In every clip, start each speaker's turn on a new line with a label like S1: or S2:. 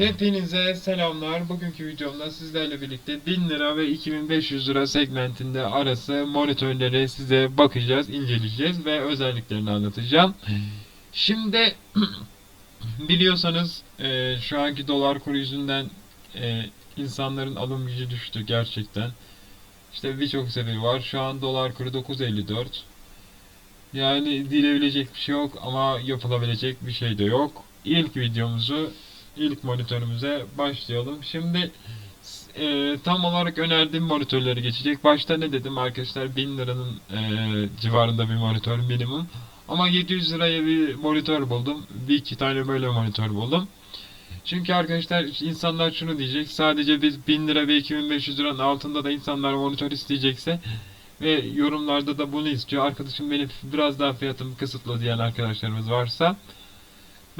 S1: Hepinize selamlar. Bugünkü videomda sizlerle birlikte 1000 lira ve 2500 lira segmentinde arası monitörleri size bakacağız, inceleyeceğiz ve özelliklerini anlatacağım. Şimdi biliyorsanız e, şu anki dolar kuru yüzünden e, insanların alım gücü düştü gerçekten. İşte birçok sebebi var. Şu an dolar kuru 9.54. Yani dilebilecek bir şey yok ama yapılabilecek bir şey de yok. İlk videomuzu ilk monitörümüze başlayalım. Şimdi e, tam olarak önerdiğim monitörleri geçecek. Başta ne dedim arkadaşlar 1000 liranın e, civarında bir monitör minimum. Ama 700 liraya bir monitör buldum. Bir iki tane böyle monitör buldum. Çünkü arkadaşlar insanlar şunu diyecek. Sadece biz 1000 lira ve 2500 liranın altında da insanlar monitör isteyecekse ve yorumlarda da bunu istiyor. Arkadaşım benim biraz daha fiyatım kısıtlı diyen arkadaşlarımız varsa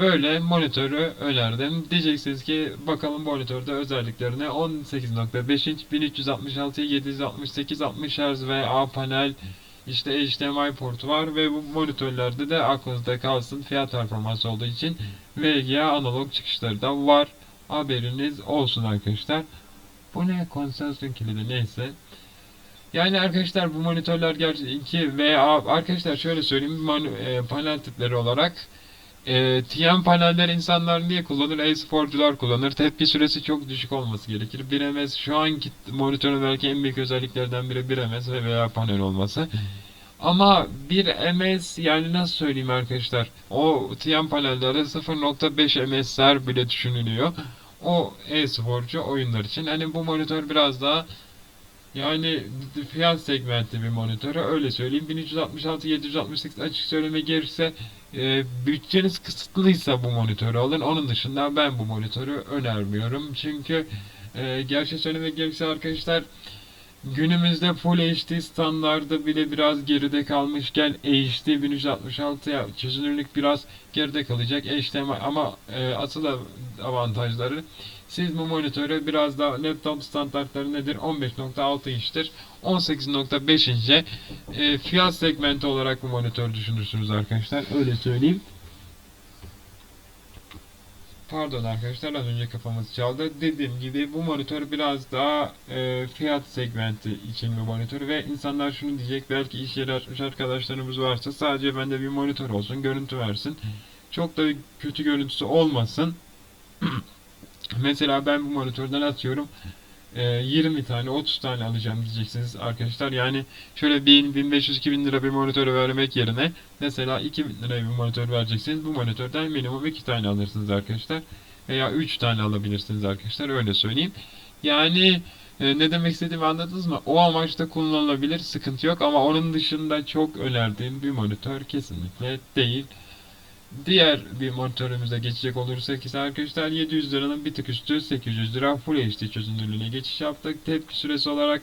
S1: Böyle monitörü önerdim. Diyeceksiniz ki bakalım monitörde özelliklerine 18.5 inç 1366 768 60 Hz ve A panel işte HDMI portu var ve bu monitörlerde de aklınızda kalsın fiyat performansı olduğu için VGA analog çıkışları da var. Haberiniz olsun arkadaşlar. Bu ne? Konsantrasyon kilidi neyse. Yani arkadaşlar bu monitörler gerçekten veya arkadaşlar şöyle söyleyeyim e, panel tipleri olarak e, TM paneller insanlar niye kullanır? E-sporcular kullanır. Tepki süresi çok düşük olması gerekir. 1 ms şu anki monitörün belki en büyük özelliklerden biri 1 ms ve veya panel olması. Ama 1 ms yani nasıl söyleyeyim arkadaşlar? O TM panellerde 0.5 ms'ler bile düşünülüyor. O e-sporcu oyunlar için. Hani bu monitör biraz daha yani fiyat segmenti bir monitörü öyle söyleyeyim. 1366 768 açık söyleme gerekirse e, bütçeniz kısıtlıysa bu monitörü alın. Onun dışında ben bu monitörü önermiyorum. Çünkü e, gerçi söylemek gerekirse arkadaşlar günümüzde Full HD standardı bile biraz geride kalmışken HD 1366'ya çözünürlük biraz geride kalacak. HDMI ama e, asıl avantajları siz bu monitörü biraz daha laptop standartları nedir? 15.6 inçtir. 18.5 inçe e, fiyat segmenti olarak bu monitör düşünürsünüz arkadaşlar. Öyle söyleyeyim. Pardon arkadaşlar az önce kafamız çaldı. Dediğim gibi bu monitör biraz daha e, fiyat segmenti için bir monitör ve insanlar şunu diyecek belki iş yeri açmış arkadaşlarımız varsa sadece bende bir monitör olsun görüntü versin. Çok da kötü görüntüsü olmasın. Mesela ben bu monitörden atıyorum e, 20 tane 30 tane alacağım diyeceksiniz arkadaşlar. Yani şöyle 1000 1500 2000 lira bir monitör vermek yerine mesela 2000 liraya bir monitör vereceksiniz. Bu monitörden minimum 2 tane alırsınız arkadaşlar. Veya 3 tane alabilirsiniz arkadaşlar öyle söyleyeyim. Yani e, ne demek istediğimi anladınız mı? O amaçta kullanılabilir sıkıntı yok ama onun dışında çok önerdiğim bir monitör kesinlikle değil. Diğer bir monitörümüze geçecek olursak ise arkadaşlar 700 liranın bir tık üstü 800 lira Full HD çözünürlüğüne geçiş yaptık. Tepki süresi olarak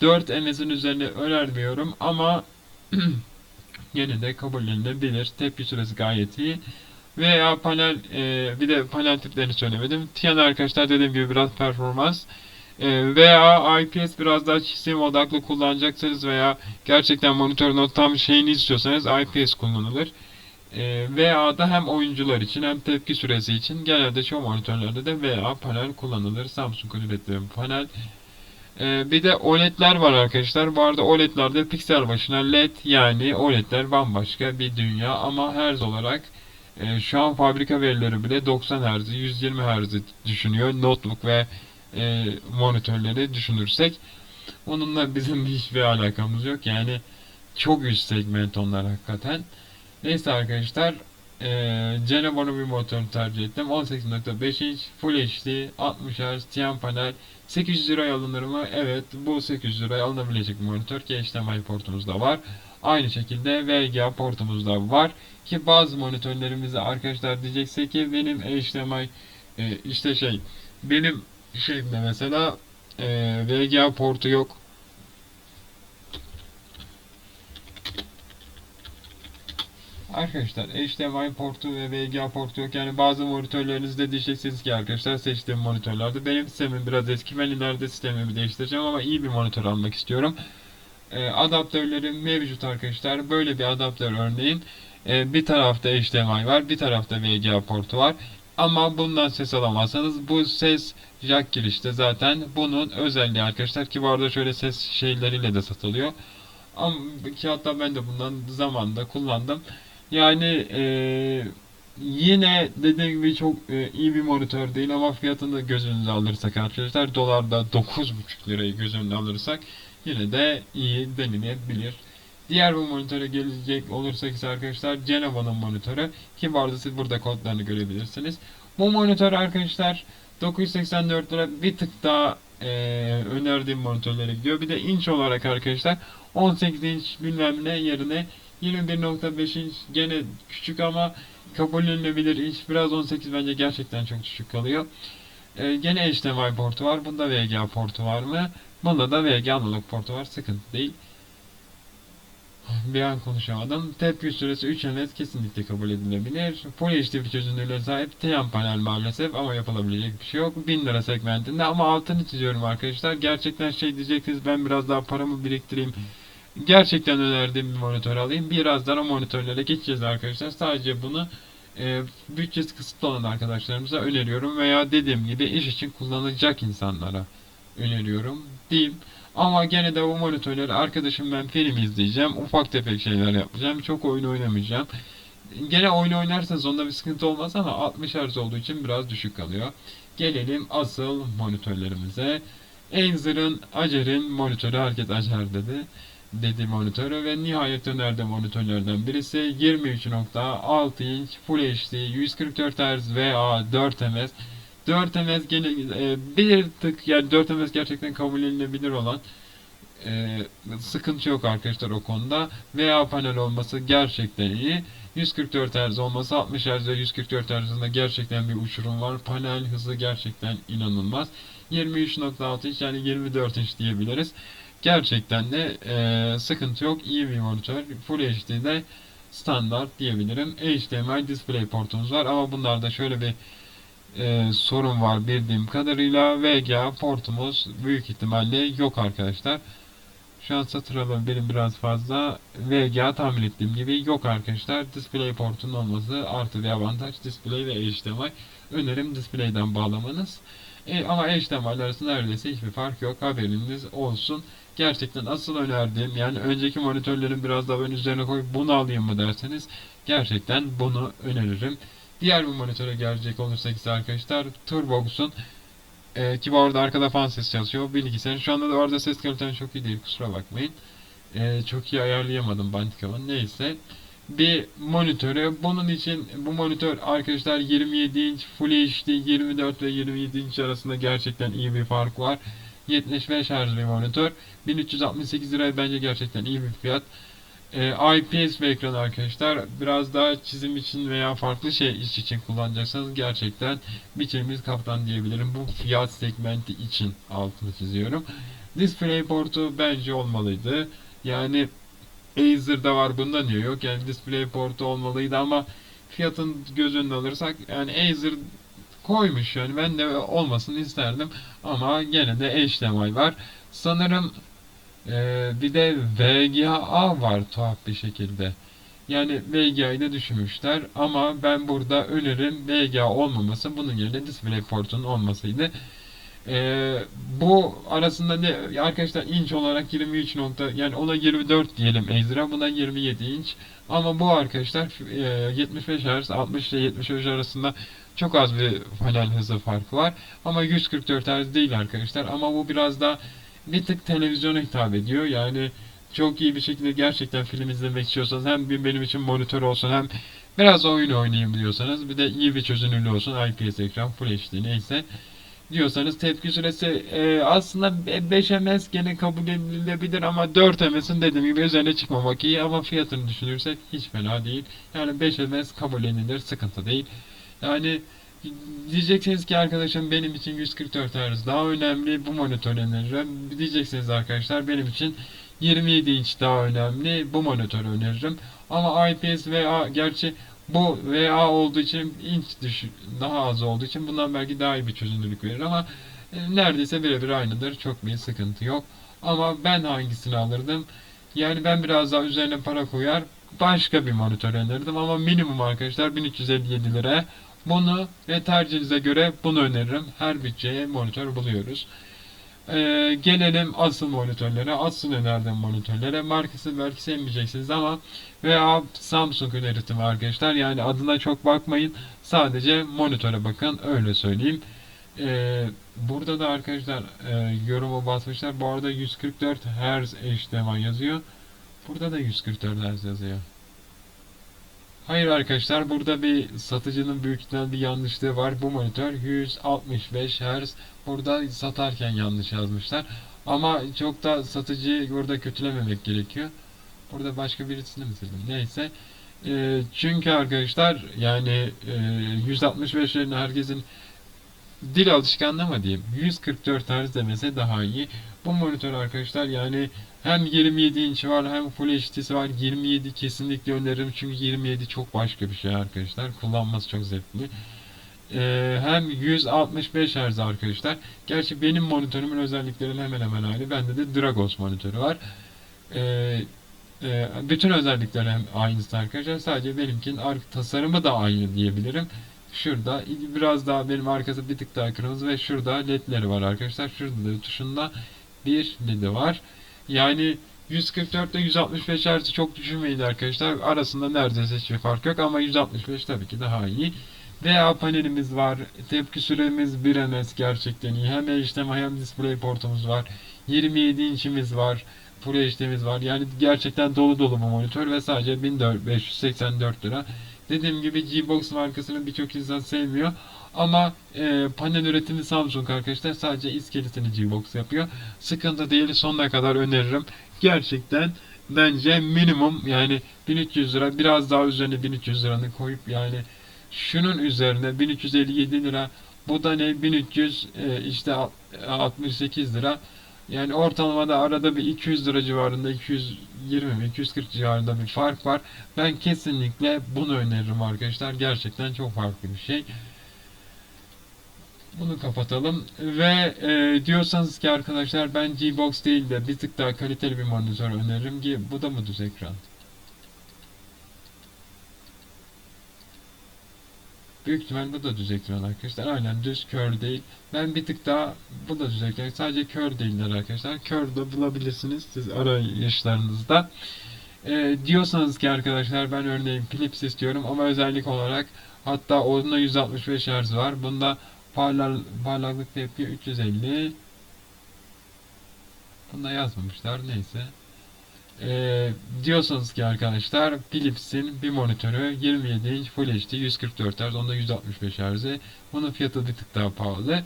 S1: 4 MS'in üzerine önermiyorum ama yine de kabullenilebilir. Tepki süresi gayet iyi. Veya panel e, bir de panel tiplerini söylemedim. Tiyan arkadaşlar dediğim gibi biraz performans. E, veya IPS biraz daha çizim odaklı kullanacaksanız veya gerçekten monitörün tam şeyini istiyorsanız IPS kullanılır. E, VA'da hem oyuncular için hem tepki süresi için genelde çoğu monitörlerde de VA panel kullanılır. Samsung ürettiği panel. E, bir de OLED'ler var arkadaşlar. Bu arada OLED'lerde piksel başına LED yani OLED'ler bambaşka bir dünya ama Hz olarak e, şu an fabrika verileri bile 90 Hz, 120 Hz düşünüyor. Notebook ve e, monitörleri düşünürsek. Onunla bizim hiçbir alakamız yok. Yani çok üst segment onlar hakikaten. Neyse arkadaşlar ee, Genovo'nun bir motor tercih ettim. 18.5 inç Full HD 60 Hz TN panel 800 liraya alınır mı? Evet bu 800 liraya alınabilecek monitör ki HDMI portumuz da var. Aynı şekilde VGA portumuz da var. Ki bazı monitörlerimize arkadaşlar diyecekse ki benim HDMI e, işte şey benim şeyimde mesela e, VGA portu yok. Arkadaşlar HDMI portu ve VGA portu yok. Yani bazı monitörlerinizde diyeceksiniz ki arkadaşlar seçtiğim monitörlerde benim sistemim biraz eski. Ben ileride sistemimi değiştireceğim ama iyi bir monitör almak istiyorum. E, adaptörlerim mevcut arkadaşlar. Böyle bir adaptör örneğin. E, bir tarafta HDMI var, bir tarafta VGA portu var. Ama bundan ses alamazsanız bu ses jack girişte zaten bunun özelliği arkadaşlar ki bu arada şöyle ses şeyleriyle de satılıyor. Ama ki hatta ben de bundan zamanında kullandım. Yani eee, yine dediğim gibi çok e, iyi bir monitör değil ama fiyatını göz önüne alırsak arkadaşlar dolarda 9,5 lirayı göz önüne alırsak yine de iyi denilebilir. Diğer bir monitöre gelecek olursak ise arkadaşlar Genova'nın monitörü ki bu siz burada kodlarını görebilirsiniz. Bu monitör arkadaşlar 984 lira bir tık daha e, önerdiğim monitörlere gidiyor. Bir de inç olarak arkadaşlar 18 inç bilmem ne yerine 21.5 inç gene küçük ama kabullenebilir inç biraz 18 bence gerçekten çok düşük kalıyor. E, gene HDMI portu var. Bunda VGA portu var mı? Bunda da VGA analog portu var. Sıkıntı değil. Bir an konuşamadım. Tepki süresi 3 ms kesinlikle kabul edilebilir. Full HD bir çözünürlüğe sahip Tian panel maalesef ama yapılabilecek bir şey yok. 1000 lira segmentinde ama altını çiziyorum arkadaşlar. Gerçekten şey diyeceksiniz ben biraz daha paramı biriktireyim. Gerçekten önerdiğim bir monitör alayım. Birazdan o monitörlere geçeceğiz arkadaşlar. Sadece bunu e, bütçesi kısıtlı olan arkadaşlarımıza öneriyorum veya dediğim gibi iş için kullanacak insanlara öneriyorum diyeyim. Ama gene de bu monitörleri arkadaşım ben film izleyeceğim. Ufak tefek şeyler yapacağım. Çok oyun oynamayacağım. Gene oyun oynarsanız onda bir sıkıntı olmaz ama 60 Hz olduğu için biraz düşük kalıyor. Gelelim asıl monitörlerimize. Acer'in monitörü herkes Acer dedi. Dedi monitörü ve nihayet önerdi monitörlerden birisi 23.6 inç Full HD 144 Hz VA 4 ms 4 ms gene e, bir tık yani 4 ms gerçekten kabul edilebilir olan e, sıkıntı yok arkadaşlar o konuda. VA panel olması gerçekten iyi. 144 Hz olması 60 Hz ve 144 Hz'ında gerçekten bir uçurum var. Panel hızı gerçekten inanılmaz. 23.6 inç yani 24 inç diyebiliriz. Gerçekten de e, sıkıntı yok. İyi bir monitör. Full HD'de standart diyebilirim. HDMI display portumuz var ama bunlarda şöyle bir e, sorun var bildiğim kadarıyla VGA portumuz büyük ihtimalle yok arkadaşlar. Şu an satır benim biraz fazla. VGA tahmin ettiğim gibi yok arkadaşlar. Display portunun olması artı bir avantaj. Display ve HDMI. Önerim display'den bağlamanız. E, ama HDMI arasında neredeyse hiçbir fark yok. Haberiniz olsun. Gerçekten asıl önerdiğim yani önceki monitörlerin biraz daha ön üzerine koyup bunu alayım mı derseniz gerçekten bunu öneririm. Diğer bir monitöre gelecek olursak ise arkadaşlar Turbox'un e, ki bu arada arkada fan ses çalışıyor bilgisayarın. Şu anda da orada ses kalitem çok iyi değil kusura bakmayın. E, çok iyi ayarlayamadım Bandicam'ın neyse. Bir monitörü bunun için bu monitör arkadaşlar 27 inç Full HD 24 ve 27 inç arasında gerçekten iyi bir fark var. 75 Hz bir monitör. 1368 lira bence gerçekten iyi bir fiyat. Ee, IPS bir ekran arkadaşlar. Biraz daha çizim için veya farklı şey iş için kullanacaksanız gerçekten biçimimiz kaptan diyebilirim. Bu fiyat segmenti için altını çiziyorum. DisplayPort'u bence olmalıydı. Yani Acer'da var bunda niye yok? Yani DisplayPort'u olmalıydı ama fiyatın göz önüne alırsak yani Acer koymuş yani ben de olmasını isterdim ama gene de HDMI var. Sanırım ee, bir de VGA var tuhaf bir şekilde. Yani VGA'yı da düşünmüşler ama ben burada önerim VGA olmaması bunun yerine DisplayPort'un olmasıydı. Ee, bu arasında ne arkadaşlar inç olarak 23 nokta yani ona 24 diyelim Acer'a buna 27 inç ama bu arkadaşlar e, 75 Hz 60 ile 75 arasında çok az bir panel hızı farkı var ama 144 Hz değil arkadaşlar ama bu biraz daha bir tık televizyona hitap ediyor. Yani çok iyi bir şekilde gerçekten film izlemek istiyorsanız hem bir benim için monitör olsun hem biraz oyun oynayayım diyorsanız bir de iyi bir çözünürlüğü olsun IPS ekran Full HD neyse diyorsanız tepki süresi e, aslında 5 ms gene kabul edilebilir ama 4 ms'in dediğim gibi üzerine çıkmamak iyi ama fiyatını düşünürsek hiç fena değil. Yani 5 ms kabul edilir sıkıntı değil. Yani Diyeceksiniz ki arkadaşım benim için 144 Hz daha önemli bu monitör öneririm. Diyeceksiniz arkadaşlar benim için 27 inç daha önemli bu monitör öneririm. Ama IPS VA gerçi bu VA olduğu için inç düşük daha az olduğu için bundan belki daha iyi bir çözünürlük verir ama e, neredeyse birebir aynıdır. Çok bir sıkıntı yok. Ama ben hangisini alırdım? Yani ben biraz daha üzerine para koyar başka bir monitör önerirdim ama minimum arkadaşlar 1357 liraya Bunu ve tercihinize göre bunu öneririm. Her bütçeye monitör buluyoruz. Ee, gelelim asıl monitörlere, asıl önerdiğim monitörlere. Markası belki sevmeyeceksiniz ama veya Samsung üretimi arkadaşlar. Yani adına çok bakmayın. Sadece monitöre bakın. Öyle söyleyeyim. Ee, burada da arkadaşlar e, yoruma basmışlar. Bu arada 144 Hz HDMI yazıyor. Burada da 144 Hz yazıyor. Hayır arkadaşlar burada bir satıcının büyük bir yanlışlığı var. Bu monitör 165 Hz. Burada satarken yanlış yazmışlar. Ama çok da satıcıyı burada kötülememek gerekiyor. Burada başka birisini mi sildim? Neyse. Ee, çünkü arkadaşlar yani e, 165'lerin herkesin dil alışkanlığı mı diyeyim 144 Hz demese daha iyi. Bu monitör arkadaşlar yani hem 27 inç var hem Full HD'si var. 27 kesinlikle öneririm çünkü 27 çok başka bir şey arkadaşlar. Kullanması çok zevkli. Ee, hem 165 Hz arkadaşlar. Gerçi benim monitörümün özellikleri hemen hemen aynı. Bende de Dragos monitörü var. Ee, e, bütün özellikleri hem aynısı arkadaşlar. Sadece benimkinin arka tasarımı da aynı diyebilirim. Şurada biraz daha benim arkası bir tık daha kırmızı ve şurada ledleri var arkadaşlar. Şurada da tuşunda bir ledi var. Yani 144 ile 165 Hz'i çok düşünmeyin arkadaşlar. Arasında neredeyse hiçbir fark yok ama 165 tabii ki daha iyi. VA panelimiz var. Tepki süremiz 1 ms gerçekten iyi. Hem HDMI hem display portumuz var. 27 inçimiz var. Full HD'miz var. Yani gerçekten dolu dolu bu monitör ve sadece 1584 lira. Dediğim gibi G-Box markasını birçok insan sevmiyor. Ama e, panel üretimi Samsung arkadaşlar sadece iskeletini G-Box yapıyor. Sıkıntı değil sonuna kadar öneririm. Gerçekten bence minimum yani 1300 lira biraz daha üzerine 1300 liranı koyup yani şunun üzerine 1357 lira bu da ne 1300 e, işte 68 lira yani ortalamada arada bir 200 lira civarında 220 mi 240 civarında bir fark var. Ben kesinlikle bunu öneririm arkadaşlar. Gerçekten çok farklı bir şey. Bunu kapatalım. Ve e, diyorsanız ki arkadaşlar ben G-Box değil de bir tık daha kaliteli bir monitör öneririm ki bu da mı düz ekran? Büyük ihtimal bu da düz ekran arkadaşlar. Aynen düz kör değil. Ben bir tık daha bu da düz ekran. Sadece kör değiller arkadaşlar. Kör de bulabilirsiniz siz arayışlarınızda. E, diyorsanız ki arkadaşlar ben örneğin Philips istiyorum ama özellik olarak hatta onda 165 Hz var. Bunda Parlar, parlaklık tepki 350 Bunda yazmamışlar neyse. Ee, diyorsanız ki arkadaşlar Philips'in bir monitörü 27 inç Full HD 144 Hz onda 165 Hz. Bunun fiyatı bir tık daha pahalı.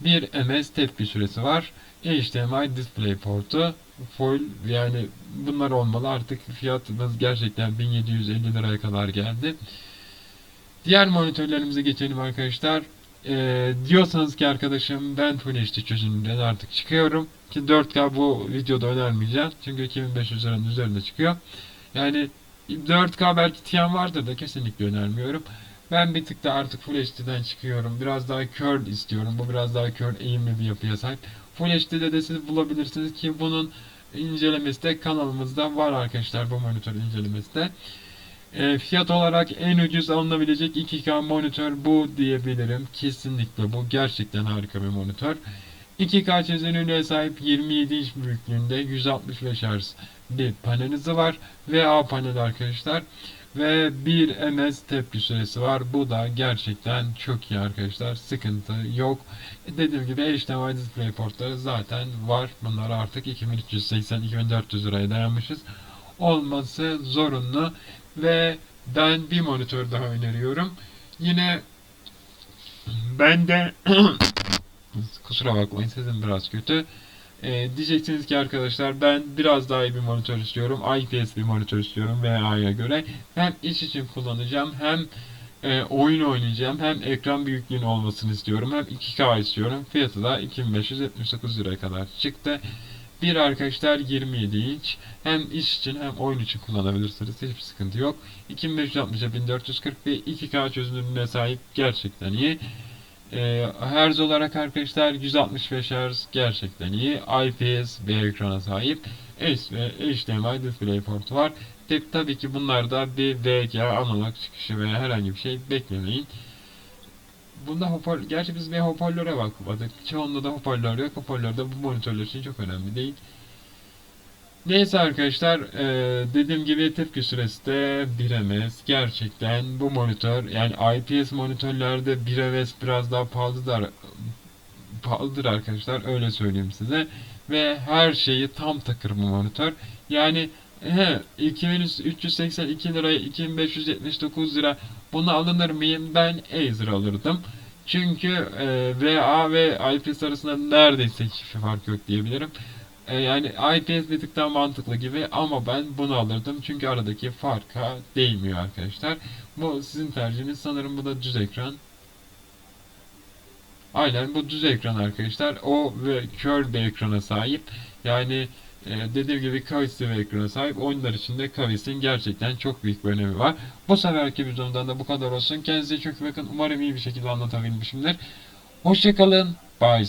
S1: 1 ms tepki süresi var. HDMI display portu full. Yani bunlar olmalı. Artık fiyatımız gerçekten 1750 liraya kadar geldi. Diğer monitörlerimize geçelim arkadaşlar e, diyorsanız ki arkadaşım ben Full HD çözünürlüğünden artık çıkıyorum. Ki 4K bu videoda önermeyeceğim. Çünkü 2500 liranın üzerinde çıkıyor. Yani 4K belki TN vardır da kesinlikle önermiyorum. Ben bir tık da artık Full HD'den çıkıyorum. Biraz daha curved istiyorum. Bu biraz daha curved eğimli bir yapıya sahip. Full HD'de de siz bulabilirsiniz ki bunun incelemesi de kanalımızda var arkadaşlar. Bu monitör incelemesi de e, fiyat olarak en ucuz alınabilecek 2K monitör bu diyebilirim. Kesinlikle bu gerçekten harika bir monitör. 2K çözünürlüğe sahip 27 inç büyüklüğünde 165 Hz bir panelizi var. VA panel arkadaşlar. Ve 1 ms tepki süresi var. Bu da gerçekten çok iyi arkadaşlar. Sıkıntı yok. Dediğim gibi HDMI display portları zaten var. Bunlar artık 2380-2400 liraya dayanmışız. Olması zorunlu. Ve ben bir monitör daha öneriyorum. Yine ben de kusura bakmayın sesim biraz kötü. Ee, diyeceksiniz ki arkadaşlar ben biraz daha iyi bir monitör istiyorum. IPS bir monitör istiyorum VA'ya göre. Hem iş için kullanacağım hem e, oyun oynayacağım hem ekran büyüklüğünün olmasını istiyorum hem 2K istiyorum. Fiyatı da 2579 liraya kadar çıktı. Bir arkadaşlar 27 inç. Hem iş için hem oyun için kullanabilirsiniz. Hiçbir sıkıntı yok. 2560'a 1440 ve 2K çözünürlüğüne sahip gerçekten iyi. Ee, Herz olarak arkadaşlar 165 Hz gerçekten iyi. IPS bir ekrana sahip. S ve HDMI display portu var. Tabi, tabii ki bunlarda bir VGA analog çıkışı veya herhangi bir şey beklemeyin. Bunda hoparlör, gerçi biz bir hoparlöre bakmadık. Çoğunda da hoparlör yok. Hoparlör de bu monitörler için çok önemli değil. Neyse arkadaşlar, eee, dediğim gibi tepki süresi de 1 ms. Gerçekten bu monitör, yani IPS monitörlerde 1 ms biraz daha pahalıdır, pahalıdır arkadaşlar, öyle söyleyeyim size. Ve her şeyi tam takır bu monitör. Yani he, 2382 liraya 2579 lira bunu alınır mıyım? Ben Acer alırdım. Çünkü e, VA ve IPS arasında neredeyse hiçbir fark yok diyebilirim. E, yani IPS bir tık daha mantıklı gibi ama ben bunu alırdım çünkü aradaki farka değmiyor arkadaşlar. Bu sizin tercihiniz sanırım bu da düz ekran. Aynen bu düz ekran arkadaşlar. O ve kör bir ekrana sahip. Yani e, dediğim gibi kavisli bir ekrana sahip. Oyunlar için de kavisin gerçekten çok büyük bir önemi var. Bu seferki videomdan da bu kadar olsun. Kendinize çok bakın. Umarım iyi bir şekilde anlatabilmişimdir. Hoşçakalın. Bye.